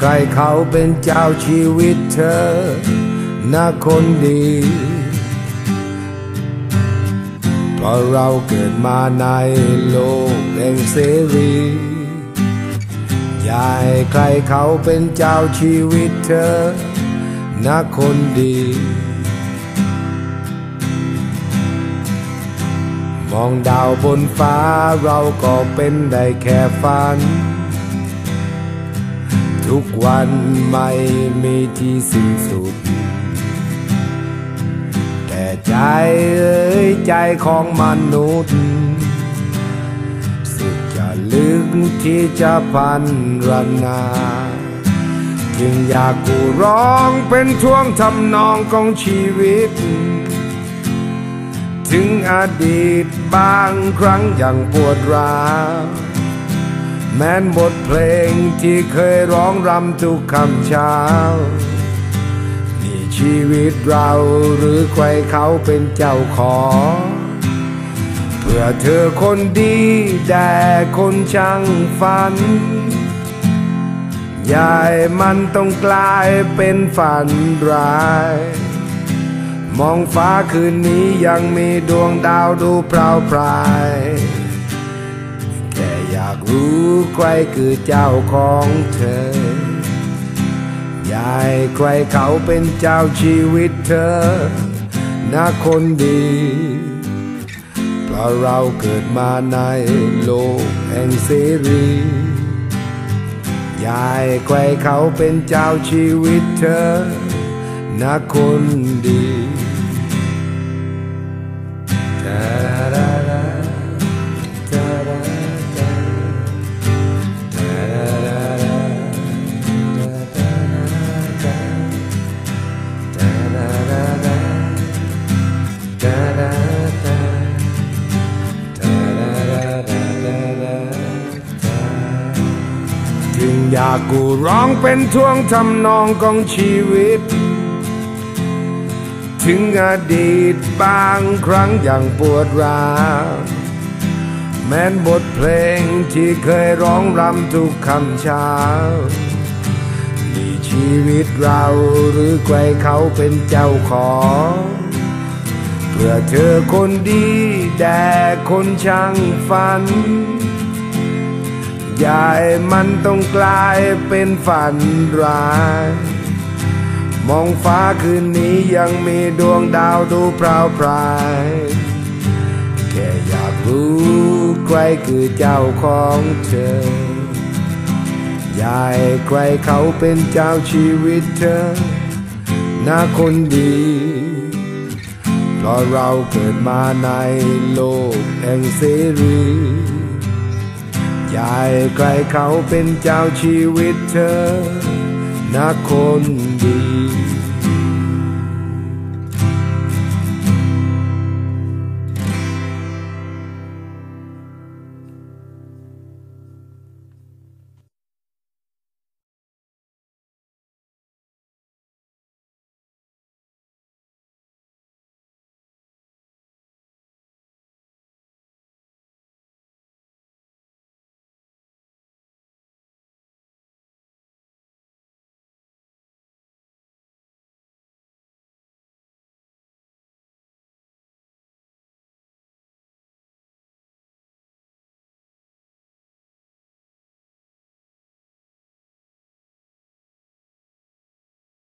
ใครเขาเป็นเจ้าชีวิตเธอนะคนดีเพราะเราเกิดมาในโลกแห่งเสรียาให้ใครเขาเป็นเจ้าชีวิตเธอนะคนดี มองดาวบนฟ้าเราก็เป็นได้แค่ฝัน ทุกวันไม่มีที่สิ้นสุด แต่ใจเอ้ยใจของมนุษย์ สุดจะลึกที่จะพันรนา จึงอยากกูร้องเป็นท่วงทำนองของชีวิต ถึงอดีตบางครั้งย่างปวดร้าว แม้นบทเพลงที่เคยร้องรำทุกคำเช้า นี่ชีวิตเราหรือใครเขาเป็นเจ้าของ เพื่อเธอคนดีแด่คนช่างฝัน ยายมันต้องกลายเป็นฝันร้าย มองฟ้าคืนนี้ยังมีดวงดาวดูเปล่าปลายแค่อยากรู้ใครคือเจ้าของเธอยายใครเขาเป็นเจ้าชีวิตเธอนะคนดี เพราะเราเกิดมาในโลกแห่งเสรียายใครเขาเป็นเจ้าชีวิตเธอนะคนดี อยากกูร้องเป็นท่วงทำนองของชีวิต ถึงอดีตบางครั้งอย่างปวดร้าวแม้นบทเพลงที่เคยร้องรำทุกคำเช้านี่ชีวิตเราหรือใครเขาเป็นเจ้าของ เพื่อเธอคนดีแด่คนช่างฝัน ยายมันต้องกลายเป็นฝันร้าย มองฟ้าคืนนี้ยังมีดวงดาวดูเปล่าปลายแค่อยากรู้ใครคือเจ้าของเธอยายใครเขาเป็นเจ้าชีวิตเธอนะคนดีเพราะเราเกิดมาในโลกแห่งเสรี ยายใครเขาเป็นเจ้าชีวิตเธอนะคนดี